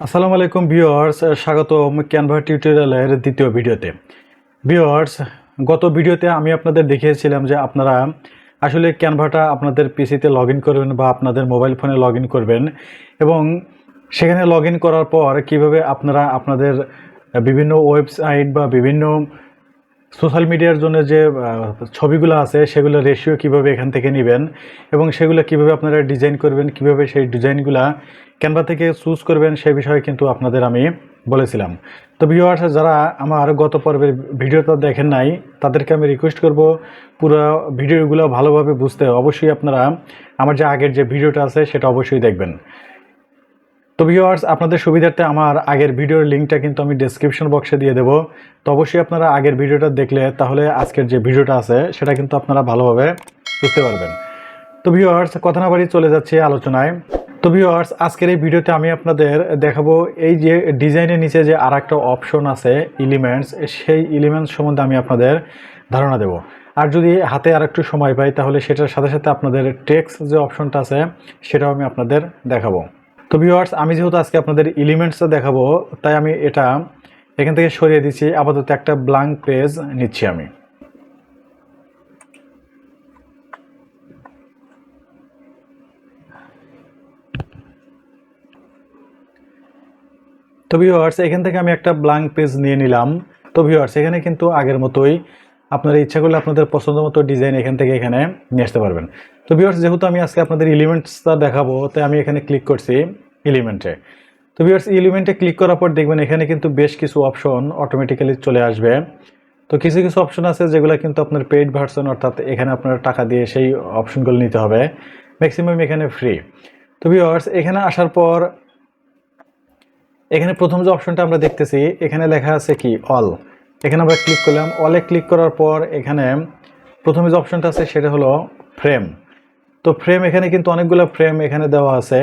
আসসালামু আলাইকুম ভিউয়ার্স স্বাগতম ক্যানভা টিউটোরিয়ালের দ্বিতীয় ভিডিওতে। ভিউয়ার্স, গত ভিডিওতে আমি আপনাদের দেখিয়েছিলাম যে আপনারা আসলে ক্যানভাটা আপনাদের পিসিতে লগ করবেন বা আপনাদের মোবাইল ফোনে লগ করবেন এবং সেখানে লগ করার পর কীভাবে আপনারা আপনাদের বিভিন্ন ওয়েবসাইট বা বিভিন্ন সোশ্যাল মিডিয়ার জন্য যে ছবিগুলো আছে, সেগুলো রেশিও কীভাবে এখান থেকে নেবেন এবং সেগুলো কীভাবে আপনারা ডিজাইন করবেন, কীভাবে সেই ডিজাইনগুলা ক্যানভা থেকে চুজ করবেন সেই বিষয়ে কিন্তু আপনাদের আমি বলেছিলাম। তো ভিউয়ার্স যারা আমার গত পর্বের ভিডিওটা দেখেন নাই, তাদেরকে আমি রিকোয়েস্ট করব পুরো ভিডিওগুলো ভালোভাবে বুঝতে। অবশ্যই আপনারা আমার যে আগের যে ভিডিওটা আছে, সেটা অবশ্যই দেখবেন। তো ভিউয়ার্স আপনাদের সুবিধার্থে আমার আগের ভিডিওর লিঙ্কটা কিন্তু আমি ডেসক্রিপশন বক্সে দিয়ে দেবো। তো অবশ্যই আপনারা আগের ভিডিওটা দেখলে তাহলে আজকের যে ভিডিওটা আছে, সেটা কিন্তু আপনারা ভালোভাবে বুঝতে পারবেন। তো ভিউয়ার্স কথা না বাড়ি চলে যাচ্ছে আলোচনায়। তো ভিউয়ার্স আজকের এই ভিডিওতে আমি আপনাদের দেখাবো এই যে ডিজাইনের নিচে যে আর একটা অপশন আছে এলিমেন্টস সেই এলিমেন্টস সম্বন্ধে আমি আপনাদের ধারণা দেব। আর যদি হাতে আর একটু সময় পাই, তাহলে সেটার সাথে সাথে আপনাদের টেক্সট যে অপশনটা আছে, সেটাও আমি আপনাদের দেখাবো। তো ভিউয়ার্স আমি যেহেতু আজকে আপনাদের এলিমেন্টসটা দেখাবো, তাই আমি এটা এখান থেকে সরিয়ে দিচ্ছি। আপাতত একটা ব্ল্যাঙ্ক পেজ নিচ্ছি আমি। তো ভিউয়ার্স এখান থেকে আমি একটা ব্ল্যাঙ্ক পেজ নিয়ে নিলাম। তো ভিউয়ার্স এখানে কিন্তু আগের মতোই আপনারা ইচ্ছা করলে আপনাদের পছন্দ মতো ডিজাইন এখান থেকে এখানে নিয়ে আসতে পারবেন। তো ভিউয়ার্স যেহেতু আমি আজকে আপনাদের এলিমেন্টসটা দেখাবো, তাই আমি এখানে ক্লিক করছি এলিমেন্টে তো ভিউয়ার্স এলিমেন্টে ক্লিক করার পর দেখবেন এখানে কিন্তু বেশ কিছু অপশন অটোমেটিক্যালি চলে আসবে। তো কিছু কিছু অপশন আছে যেগুলো কিন্তু আপনার পেইড ভার্সন অর্থাৎ এখানে আপনার টাকা দিয়ে সেই অপশনগুলো নিতে হবে। ম্যাক্সিমাম এখানে ফ্রি তো ভিউয়ার্স এখানে আসার পর এখানে প্রথম যে অপশনটা আমরা দেখতেছি, এখানে লেখা আছে কি? অল এখানে আমরা ক্লিক করলাম। অলে ক্লিক করার পর এখানে প্রথমে যে অপশনটা আছে সেটা হলো ফ্রেম তো ফ্রেম এখানে কিন্তু অনেকগুলো ফ্রেম এখানে দেওয়া আছে।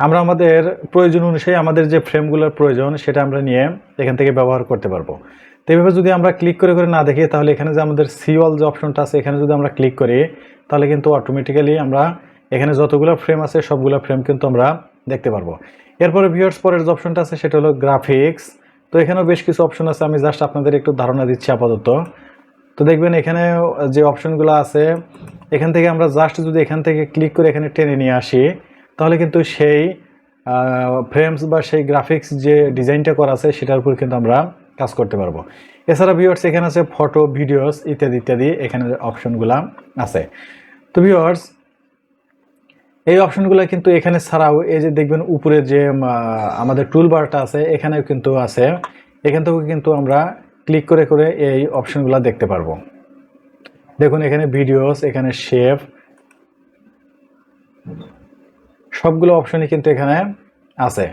আমরা আমাদের প্রয়োজন অনুযায়ী আমাদের যে ফ্রেমগুলোর প্রয়োজন সেটা আমরা নিয়ে এখান থেকে ব্যবহার করতে পারব। তো এইভাবে যদি আমরা ক্লিক করে করে না দেখি, তাহলে এখানে যে আমাদের সিওয়াল যে অপশনটা আছে, এখানে যদি আমরা ক্লিক করি, তাহলে কিন্তু অটোমেটিক্যালি আমরা এখানে যতগুলো ফ্রেম আছে, সবগুলো ফ্রেম কিন্তু আমরা দেখতে পারব। এরপরে ভিউয়ার্স পরের যে অপশনটা আছে, সেটা হলো গ্রাফিক্স তো এখানেও বেশ কিছু অপশন আছে, আমি জাস্ট আপনাদের একটু ধারণা দিচ্ছি আপাতত। তো দেখবেন এখানে যে অপশনগুলো আছে, এখান থেকে আমরা জাস্ট যদি এখান থেকে ক্লিক করে এখানে টেনে নিয়ে আসি, তাহলে কিন্তু সেই ফ্রেমস বা সেই গ্রাফিক্স যে ডিজাইনটা করা আছে, সেটার উপর কিন্তু আমরা কাজ করতে পারব। এছাড়া ভিউয়ার্স এখানে আছে ফটো ভিডিওস ইত্যাদি ইত্যাদি এখানে অপশনগুলো আছে। তো ভিউয়ার্স এই অপশনগুলো কিন্তু এখানে ছাড়াও এই যে দেখবেন উপরে যে আমাদের টুল বারটা আছে, এখানেও কিন্তু আছে। এখান থেকেও কিন্তু আমরা ক্লিক করে করে এই অপশনগুলো দেখতে পারব। দেখুন, এখানে ভিডিওস এখানে শেপ সবগুলো অপশনই কিন্তু এখানে আছে।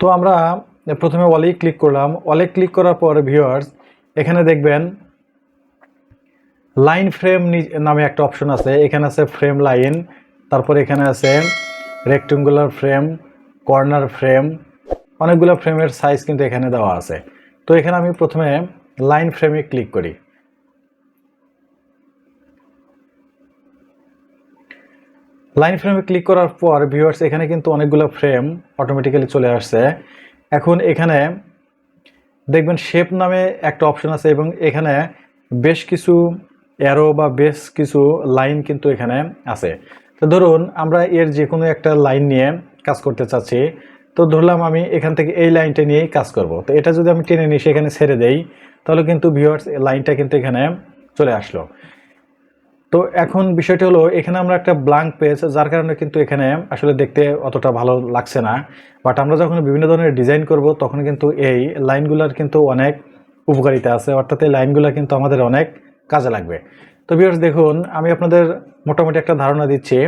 তো আমরা প্রথমে ওয়ালেই ক্লিক করলাম। ওয়ালে ক্লিক করার পর ভিউয়ার্স এখানে দেখবেন লাইন ফ্রেম নামে একটা অপশন আছে। এখানে আছে ফ্রেম লাইন তারপর এখানে আছে রেক্টেঙ্গুলার ফ্রেম কর্নার ফ্রেম অনেকগুলো ফ্রেমের সাইজ কিন্তু এখানে দেওয়া আছে। তো এখানে আমি প্রথমে লাইন ফ্রেমে ক্লিক করি। লাইন ফ্রেমে ক্লিক করার পর ভিউয়ার্স এখানে কিন্তু অনেকগুলো ফ্রেম অটোমেটিক্যালি চলে আসছে। এখন এখানে দেখবেন শেপ নামে একটা অপশন আছে এবং এখানে বেশ কিছু অ্যারো বা বেশ কিছু লাইন কিন্তু এখানে আছে। তো ধরুন আমরা এর যে কোনো একটা লাইন নিয়ে কাজ করতে চাচ্ছি, তো ধরলাম আমি এখান থেকে এই লাইনটা নিয়েই কাজ করব। তো এটা যদি আমি টেনে নিই, সেখানে ছেড়ে দেই, তাহলে কিন্তু ভিউয়ার্স লাইনটা কিন্তু এখানে চলে আসলো। তো এখন বিষয়টা হলো, এখানে আমরা একটা ব্ল্যাঙ্ক পেজ যার কারণে কিন্তু এখানে আসলে দেখতে অতটা ভালো লাগছে না। বাট আমরা যখন বিভিন্ন ধরনের ডিজাইন করব, তখন কিন্তু এই লাইনগুলোর কিন্তু অনেক উপকারিতা আছে। অর্থাৎ এই লাইনগুলো কিন্তু আমাদের অনেক কাজে লাগবে। তো ভিউয়ার্স দেখুন, আমি আপনাদের মোটামুটি একটা ধারণা দিচ্ছি।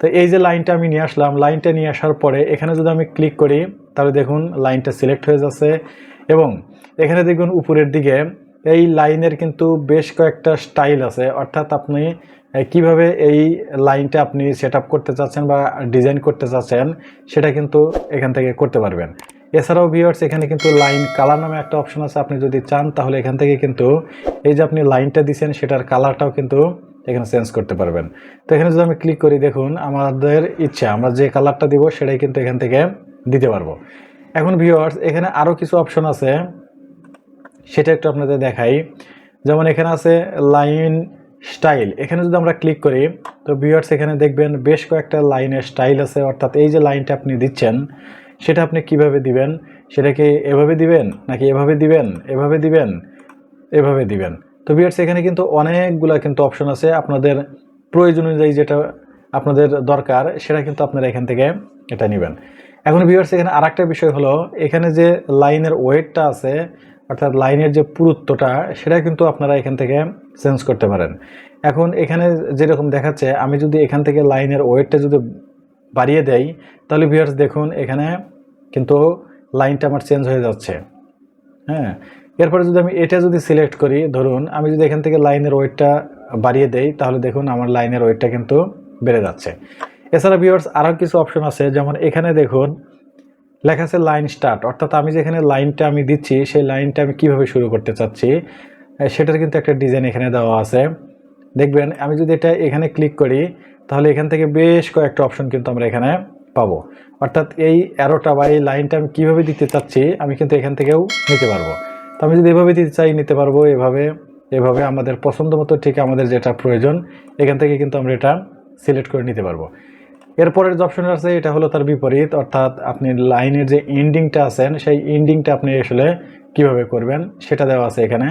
তো এই যে লাইনটা আমি নিয়ে আসলাম লাইনটা নিয়ে আসার পরে এখানে যদি আমি ক্লিক করি, তাহলে দেখুন লাইনটা সিলেক্ট হয়ে যাচ্ছে। এবং এখানে দেখুন, উপরের দিকে এই লাইনের কিন্তু বেশ কয়েকটা স্টাইল আছে। অর্থাৎ আপনি কীভাবে এই লাইনটা আপনি সেট করতে চাচ্ছেন বা ডিজাইন করতে চাচ্ছেন, সেটা কিন্তু এখান থেকে করতে পারবেন। এছাড়াও ভিউয়ার্স এখানে কিন্তু লাইন কালার নামে একটা অপশন আছে। আপনি যদি চান, তাহলে এখান থেকে কিন্তু এই যে আপনি লাইনটা দিচ্ছেন সেটার কালারটাও কিন্তু এখানে চেঞ্জ করতে পারবেন। তো এখানে যদি আমি ক্লিক করি, দেখুন, আমাদের ইচ্ছা, আমরা যে কালারটা দিব, সেটাই কিন্তু এখান থেকে দিতে পারব। এখন ভিউয়ার্স এখানে আরও কিছু অপশন আছে। সেটা একটু আপনাদের দেখাই। যেমন এখানে আছে লাইন স্টাইল। এখানে যদি আমরা ক্লিক করি, তো ভিউয়ার্স এখানে দেখবেন বেশ কয়েকটা লাইনের স্টাইল আছে। অর্থাৎ এই যে লাইনটা আপনি দিচ্ছেন, সেটা আপনি কীভাবে দিবেন? সেটা কি এভাবে দিবেন, নাকি এভাবে দিবেন এভাবে দিবেন এভাবে দিবেন? তো ভিউয়ার্স এখানে কিন্তু অনেকগুলা কিন্তু অপশন আছে। আপনাদের প্রয়োজন অনুযায়ী যেটা আপনাদের দরকার, সেটা কিন্তু আপনারা এখান থেকে এটা নেবেন। এখন ভিউয়ার্স এখানে আরেকটা বিষয় হলো, এখানে যে লাইনের ওয়েটটা আছে অর্থাৎ লাইনের যে পুরুত্বটা, সেটা কিন্তু আপনারা এখান থেকে চেঞ্জ করতে পারেন। এখন এখানে যেরকম দেখাচ্ছে, আমি যদি এখান থেকে লাইনের ওয়েটটা যদি বাড়িয়ে দেই, তাহলে ভিউয়ার্স দেখুন এখানে কিন্তু লাইনটা আমার চেঞ্জ হয়ে যাচ্ছে। হ্যাঁ? এরপরে যদি আমি এটা যদি সিলেক্ট করি, ধরুন আমি যদি এখান থেকে লাইনের ওয়েটটা বাড়িয়ে দেই, তাহলে দেখুন আমার লাইনের ওয়েটটা কিন্তু বেড়ে যাচ্ছে। এছাড়া ভিউয়ার্স আরও কিছু অপশন আছে, যেমন এখানে দেখুন লেখা আছে লাইন স্টার্ট অর্থাৎ আমি যেখানে লাইনটা আমি দিচ্ছি, সেই লাইনটা আমি কীভাবে শুরু করতে চাচ্ছি সেটার কিন্তু একটা ডিজাইন এখানে দেওয়া আছে। দেখবেন, আমি যদি এটা এখানে ক্লিক করি, তাহলে এখান থেকে বেশ কয়েকটা অপশন কিন্তু আমরা এখানে পাবো। অর্থাৎ এই অ্যারোটা বা এই লাইনটা আমি কীভাবে দিতে চাচ্ছি, আমি কিন্তু এখান থেকেও নিতে পারব। তো আমি যদি এভাবে দিতে চাই, নিতে পারব এভাবে এভাবে আমাদের পছন্দ মতো ঠিক আমাদের যেটা প্রয়োজন, এখান থেকে কিন্তু আমরা এটা সিলেক্ট করে নিতে পারব। এরপরের যে অপশন আছে, এটা হলো তার বিপরীত। অর্থাৎ আপনি লাইনের যে এন্ডিংটা আছেন, সেই এন্ডিংটা আপনি আসলে কীভাবে করবেন, সেটা দেওয়া আছে এখানে।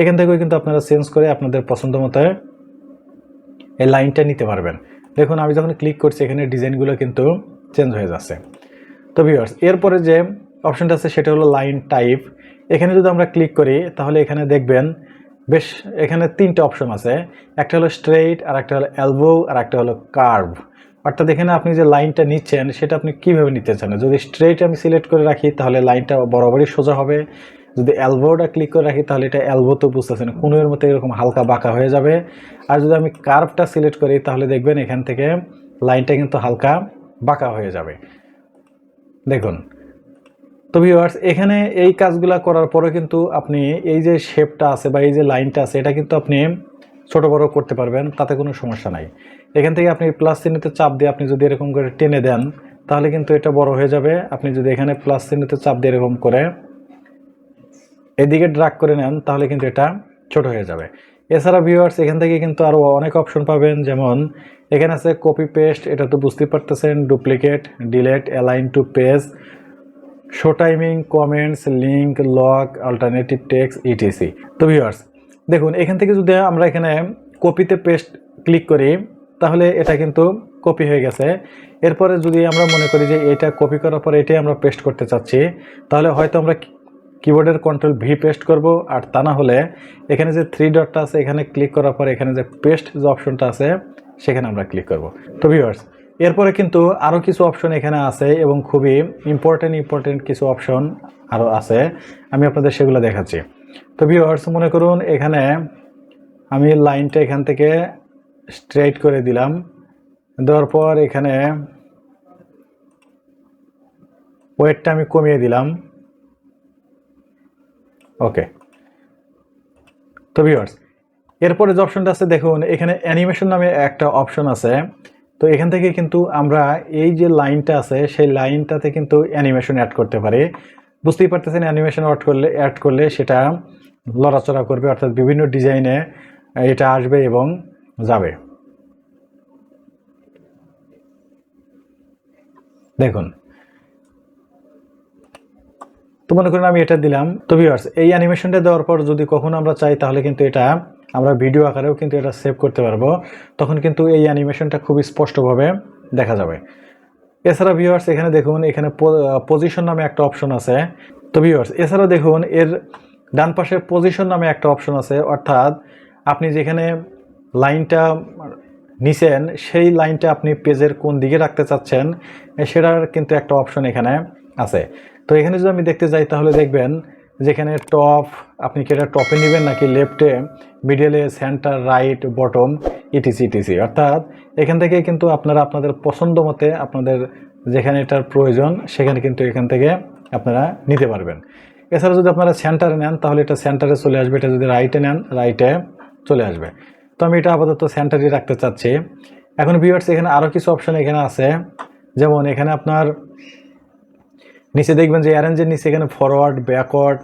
এখান থেকেও কিন্তু আপনারা চেঞ্জ করে আপনাদের পছন্দ মতো এই লাইনটা নিতে পারবেন। দেখুন, আমি যখন ক্লিক করছি, এখানে ডিজাইনগুলো কিন্তু চেঞ্জ হয়ে যাচ্ছে। তো ভিউয়ার্স এরপরে যে অপশনটা আছে, সেটা হলো লাইন টাইপ এখানে যদি আমরা ক্লিক করি, তাহলে এখানে দেখবেন বেশ, এখানে তিনটে অপশন আছে। একটা হলো স্ট্রেইট আর একটা হলো এলবো আর একটা হলো কার্ভ অর্থাৎ এখানে আপনি যে লাইনটা নিচ্ছেন, সেটা আপনি কীভাবে নিতে চান যদি স্ট্রেট আমি সিলেক্ট করে রাখি, তাহলে লাইনটা বরাবরই সোজা হবে। যদি এলবোটা ক্লিক করে রাখি, তাহলে এটা এলবো তো বুঝতেছেন কোনোর মতো এরকম হালকা বাঁকা হয়ে যাবে। আর যদি আমি কার্ভটা সিলেক্ট করি, তাহলে দেখবেন এখান থেকে লাইনটা কিন্তু হালকা বাঁকা হয়ে যাবে। দেখুন। তো ভিউয়ার্স এখানে এই কাজগুলো করার পরে কিন্তু আপনি এই যে শেপটা আছে বা এই যে লাইনটা আছে, এটা কিন্তু আপনি ছোট বড় করতে পারবেন, তাতে কোনো সমস্যা নাই। এখান থেকে আপনি প্লাস চিহ্নিতে চাপ দিয়ে আপনি যদি এরকম করে টেনে দেন, তাহলে কিন্তু এটা বড় হয়ে যাবে। আপনি যদি এখানে প্লাস চিহ্নিতে চাপ দিয়ে এরকম করে এদিকে ড্রাগ করে নেন, তাহলে কিন্তু এটা ছোট হয়ে যাবে। এছাড়া ভিউয়ার্স এখান থেকে কিন্তু আরও অনেক অপশন পাবেন। যেমন, এখানে আছে কপি পেস্ট এটা তো বুঝতেই পারতেছেন duplicate delete align to page show timing comments link lock alternative text ETC তো ভিউয়ার্স দেখুন, এখান থেকে যদি আমরা এখানে কপিতে পেস্ট ক্লিক করি, তাহলে এটা কিন্তু কপি হয়ে গেছে। এরপরে যদি আমরা মনে করি যে এটা কপি করার পর এটাই আমরা পেস্ট করতে চাচ্ছি, তাহলে হয়তো আমরা কিবোর্ডের কন্ট্রোল ভি পেস্ট করব, আর তা না হলে এখানে যে থ্রি ডটটা আছে, এখানে ক্লিক করার পর এখানে যে পেস্ট যে অপশনটা আছে, সেখানে আমরা ক্লিক করব। তো ভিউয়ার্স এরপরে কিন্তু আরও কিছু অপশন এখানে আছে এবং খুবই ইম্পর্টেন্ট ইম্পর্টেন্ট কিছু অপশন আরও আছে। আমি আপনাদের সেগুলো দেখাচ্ছি। তো ভিউয়ার্স মনে করুন, এখানে আমি লাইনটা এখান থেকে স্ট্রেট করে দিলাম। দেওয়ার পর এখানে ওয়েটটা আমি কমিয়ে দিলাম। ওকে তো ভিউয়ার্স এরপরে যে অপশনটা আছে, দেখুন, এখানে অ্যানিমেশন নামে একটা অপশন আছে। তো এখান থেকে কিন্তু আমরা এই যে লাইনটা আছে, সেই লাইনটাতে কিন্তু অ্যানিমেশন অ্যাড করতে পারি। বুঝতেই পারতেছেন অ্যানিমেশন অ্যাড করলে অ্যাড করলে সেটা লড়াচড়া করবে, অর্থাৎ বিভিন্ন ডিজাইনে এটা আসবে এবং যাবে। দেখুন, তো মনে করেন আমি এটা দিলাম। তো ভিউয়ার্স এই অ্যানিমেশনটা দেওয়ার পর যদি কখনো আমরা চাই, তাহলে কিন্তু এটা আমরা ভিডিও আকারেও কিন্তু এটা সেভ করতে পারব। তখন কিন্তু এই অ্যানিমেশনটা খুব স্পষ্টভাবে দেখা যাবে। এছাড়া ভিউয়ার্স এখানে দেখুন, এখানে পজিশন নামে একটা অপশন আছে। তো ভিউয়ার্স এছাড়া দেখুন, এর ডান পাশে পজিশন নামে একটা অপশন আছে। অর্থাৎ আপনি যেখানে লাইনটা নিছেন, সেই লাইনটা আপনি পেজের কোন দিকে রাখতে চাচ্ছেন সেটার কিন্তু একটা অপশন এখানে আছে। তো এখানে যদি আমি দেখতে যাই, তাহলে দেখবেন যেখানে টপ আপনি কি এটা টপে নেবেন নাকি লেফটে মিডলে centre right bottom ETC ETC অর্থাৎ এখান থেকে কিন্তু আপনারা আপনাদের পছন্দ মতে আপনাদের যেখানে এটার প্রয়োজন, সেখানে কিন্তু এখান থেকে আপনারা নিতে পারবেন। এছাড়া যদি আপনারা সেন্টারে নেন, তাহলে এটা সেন্টারে চলে আসবে, এটা যদি রাইটে নেন, রাইটে চলে আসবে। তো আমি এটা আপাতত সেন্টারে রাখতে চাচ্ছি। এখন ভিউয়ার্স এখানে আরও কিছু অপশন এখানে আছে। যেমন এখানে আপনার নিচে দেখবেন যে অ্যারেঞ্জের নিচে এখানে forward backward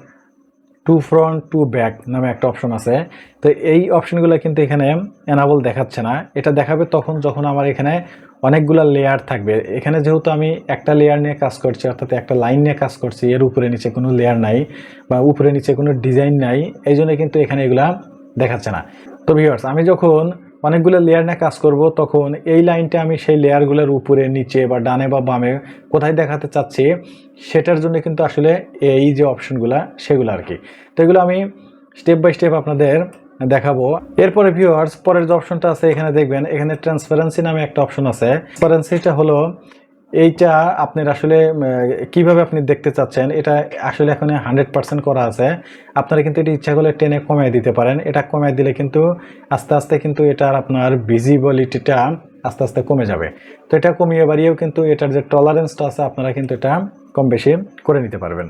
to front, to back নামে একটা অপশন আছে। তো এই অপশনগুলো কিন্তু এখানে অ্যানাবল দেখাচ্ছে না। এটা দেখাবে তখন যখন আমার এখানে অনেকগুলো লেয়ার থাকবে। এখানে যেহেতু আমি একটা লেয়ার নিয়ে কাজ করছি, অর্থাৎ একটা লাইন নিয়ে কাজ করছি, এর উপরে নিচে কোনো লেয়ার নাই বা উপরে নিচে কোনো ডিজাইন নাই এই জন্য কিন্তু এখানে এগুলা দেখাচ্ছে না। তো ভিউয়ার্স আমি যখন অনেকগুলো লেয়ার নিয়ে কাজ করব, তখন এই লাইনটা আমি সেই লেয়ারগুলোর উপরে, নিচে বা ডানে বা বামে কোথায় দেখাতে চাচ্ছি, সেটার জন্য কিন্তু আসলে এই যে অপশনগুলো সেগুলো আর কি তো এগুলো আমি স্টেপ বাই স্টেপ আপনাদের দেখাবো। এরপরে ভিউয়ার্স পরের যে অপশনটা আছে, এখানে দেখবেন, এখানে ট্রান্সপারেন্সি নামে একটা অপশন আছে। ট্রান্সপারেন্সিটা হলো এইটা আপনার আসলে কীভাবে আপনি দেখতে চাচ্ছেন, এটা আসলে এখন হান্ড্রেড পার্সেন্ট করা আছে। আপনারা কিন্তু এটা ইচ্ছা করলে টেনে কমিয়ে দিতে পারেন। এটা কমিয়ে দিলে কিন্তু আস্তে আস্তে কিন্তু এটার আপনার ভিজিবিলিটিটা আস্তে আস্তে কমে যাবে। তো এটা কমিয়ে বাড়িয়েও কিন্তু এটার যে টলারেন্সটা আছে, আপনারা কিন্তু এটা কম বেশি করে নিতে পারবেন।